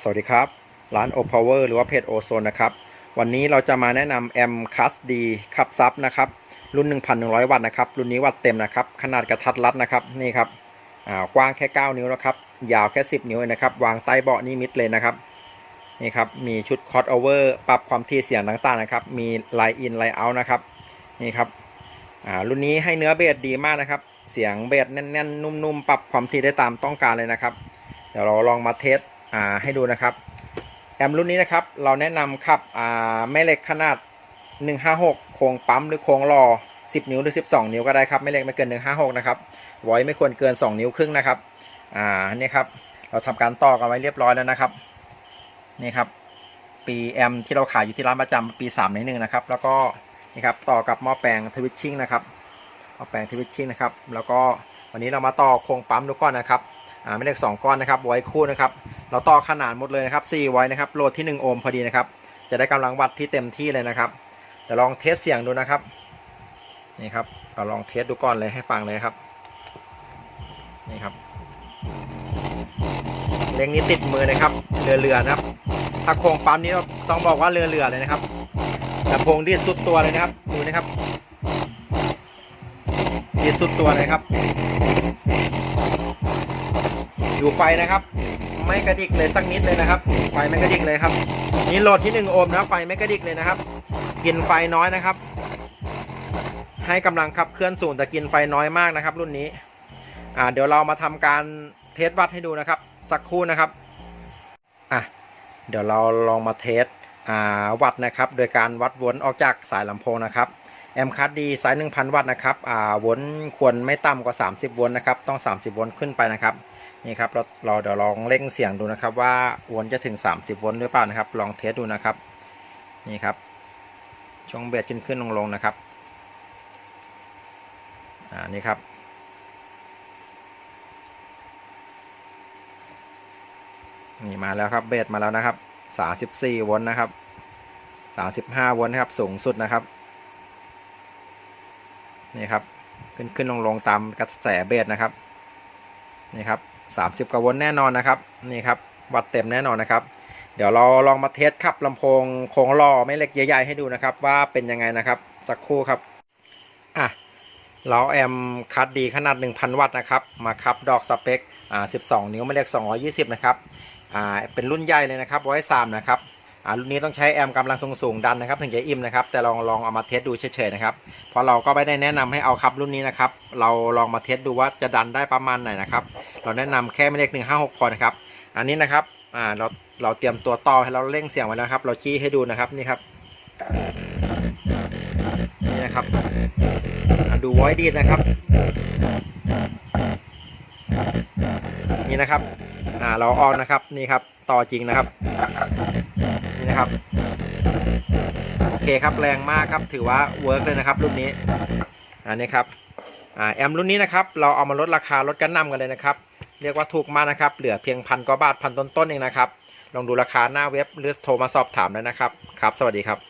สวัสดีครับ ร้าน o Power หรือว่าเพจ o z o n นนะครับ วันนี้เราจะมาแนะนำแอมคัสดีขับซับนะครับ รุ่น 1,100 วัตต์นะครับ รุ่นนี้วัตต์เต็มนะครับ ขนาดกระทัดรัดนะครับ นี่ครับอ่ากว้างแค่ 9 นิ้วนะครับ ยาวแค่ 10 นิ้วเองนะครับ วางใต้เบาะนี่มิดเลยนะครับ นี่ครับ มีชุดคอ s โอเวอร์ ปรับความถี่เสียงต่างๆนะครับ มีไลน์อินไลน์เอาท์นะครับ นี่ครับอ่ารุ่นนี้ให้เนื้อเบสดีมากนะครับ เสียงเบสแน่นๆ นุ่มๆ ปรับความถี่ได้ตามต้องการเลยนะครับ เดี๋ยวเราลองมาเทส อ่าให้ดูนะครับแอมรุ่นนี้นะครับเราแนะนำขับอ่าแม่เหล็กขนาด 156 โครงปั๊มหรือโครงรอ 10 นิ้วหรือ 12 นิ้วก็ได้ครับไม่เหล็กไม่เกิน 156 นะครับไว้ไม่ควรเกิน 2 นิ้วครึ่งนะครับอ่านี่ครับเราทำการต่อกันไว้เรียบร้อยแล้วนะครับนี่ครับปีแอมที่เราขายอยู่ที่ร้านประจำปี3ในหนึ่งนะครับแล้วก็นี่ครับต่อกับหม้อแปลงทวิชชิ่งนะครับหม้อแปลงทวิชชิ่งนะครับแล้วก็วันนี้เรามาต่อโครงปั๊มดูก่อนนะครับ อ่าไม่เล็ก 2 ก้อนนะครับไว้คู่นะครับเราต่อขนาดหมดเลยนะครับ4ไว้นะครับโหลดที่ 1 โอห์มพอดีนะครับ จะได้กำลังวัดที่เต็มที่เลยนะครับเดี๋ยวลองเทสเสียงดูนะครับนี่ครับเราลองเทสดูก่อนเลยให้ฟังเลยครับนี่ครับเร่งนี้ติดมือนะครับเรือเรือนะครับ ถ้าโครงปั๊มนี้ต้องบอกว่าเรือเรือเลยนะครับลำโพงดีดสุดตัวเลยนะครับดูนะครับดีดสุดตัวเลยครับ อยู่ไฟนะครับ ไม่กระดิกเลยสักนิดเลยนะครับ ไฟไม่กระดิกเลยครับ นี่โหลดที่1โอห์มนะไฟไม่กระดิกเลยนะครับ กินไฟน้อยนะครับ ให้กำลังขับเคลื่อนสูงแต่กินไฟน้อยมากนะครับ รุ่นนี้อ่าเดี๋ยวเรามาทำการเทสวัดให้ดูนะครับ สักครู่นะครับอะเดี๋ยวเราลองมาเทสอ่าวัดนะครับ โดยการวัดวนออกจากสายลำโพงนะครับแอมคัสดีสาย1,000 วัตต์นะครับ อ่าวนควรไม่ต่ำกว่า 30 วนนะครับ ต้อง 30 วนขึ้นไปนะครับ นี่ครับเราเราเดี๋ยวลองเร่งเสียงดูนะครับ ว่าวนจะถึง 30วนหรือเปล่านะครับ ลองเทสดูนะครับ นี่ครับ ช่องเบสขึ้นขึ้นลงลงนะครับอ่านี่ครับนี่มาแล้วครับเบสมาแล้วนะครับ 34วนนะครับ 35วนนะครับสูงสุดนะครับนี่ครับขึ้นขึ้นลงลงตามกระแสเบสนะครับนี่ครับ 30กว่าโวลต์แน่นอนนะครับนี่ครับวัดเต็มแน่นอนนะครับ เดี๋ยวเราลองมาเทสขับลำโพงโค้งล้อไม่เล็กใหญ่ๆให้ดูนะครับ ว่าเป็นยังไงนะครับสักครู่ครับอะเราแอมคัดดีขนาด 1,000 วัตต์นะครับมาคับดอกสเปคอ่า12 นิ้วไม่เล็ก220 นะครับอ่าเป็นรุ่นใหญ่เลยนะครับร้อยสามนะครับ อ่ารุ่นนี้ต้องใช้แอมกำลังสูงดันนะครับถึงจะอิ่มนะครับ แต่ลองลองเอามาเทสดูเฉยๆนะครับเพราะเราก็ไม่ได้แนะนำให้เอาขับรุ่นนี้นะครับ เราลองมาเทสดูว่าจะดันได้ประมาณไหนนะครับ เราแนะนำแค่ไม่เล็กหนึ่งห้าหกพอนะครับ อันนี้นะครับอ่าเราเราเตรียมตัวต่อให้เราเร่งเสียงไว้แล้วครับ เราชี้ให้ดูนะครับนี่ครับนี่นะครับดูไว้ดีนะครับนี่นะครับ อ่า เราออนนะครับ นี่ครับ ต่อจริงนะครับ นี่นะครับ โอเคครับแรงมากครับถือว่าเวิร์กเลยนะครับรุ่นนี้อันนี้ครับอ่าแอมรุ่นนี้นะครับเราเอามาลดราคาลดกันนำกันเลยนะครับเรียกว่าถูกมากนะครับเหลือเพียงพันกว่าบาทพันต้นๆเองนะครับลองดูราคาหน้าเว็บหรือโทรมาสอบถามได้นะครับครับ สวัสดีครับ